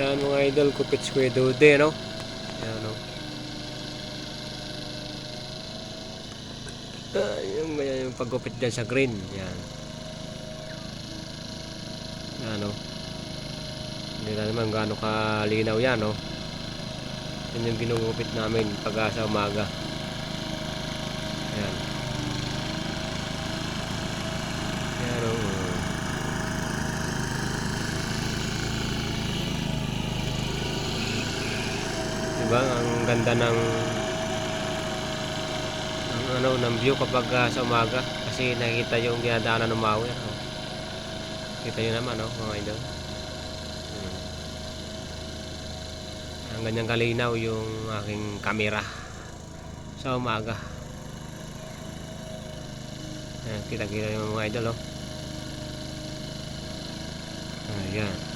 Yan mga idol, kupit si Kuya Dude, no? Yan, no? Ah, yung, yung paggupit dyan sa green. Yan. Yan, no? Hindi na naman gaano kalinaw yan, no? Yan yung ginugupit namin pag sa umaga. Yan, oh. Diba? Ang ganda ng ang ano ng view kapag ah, sa umaga kasi nakikita yung dinadaanan ng Maui oh. kita nyo naman oh, mga idol hmm. ang ganyang kalinaw yung aking kamera sa umaga Ayan, kita kita yung mga idol oh. ayan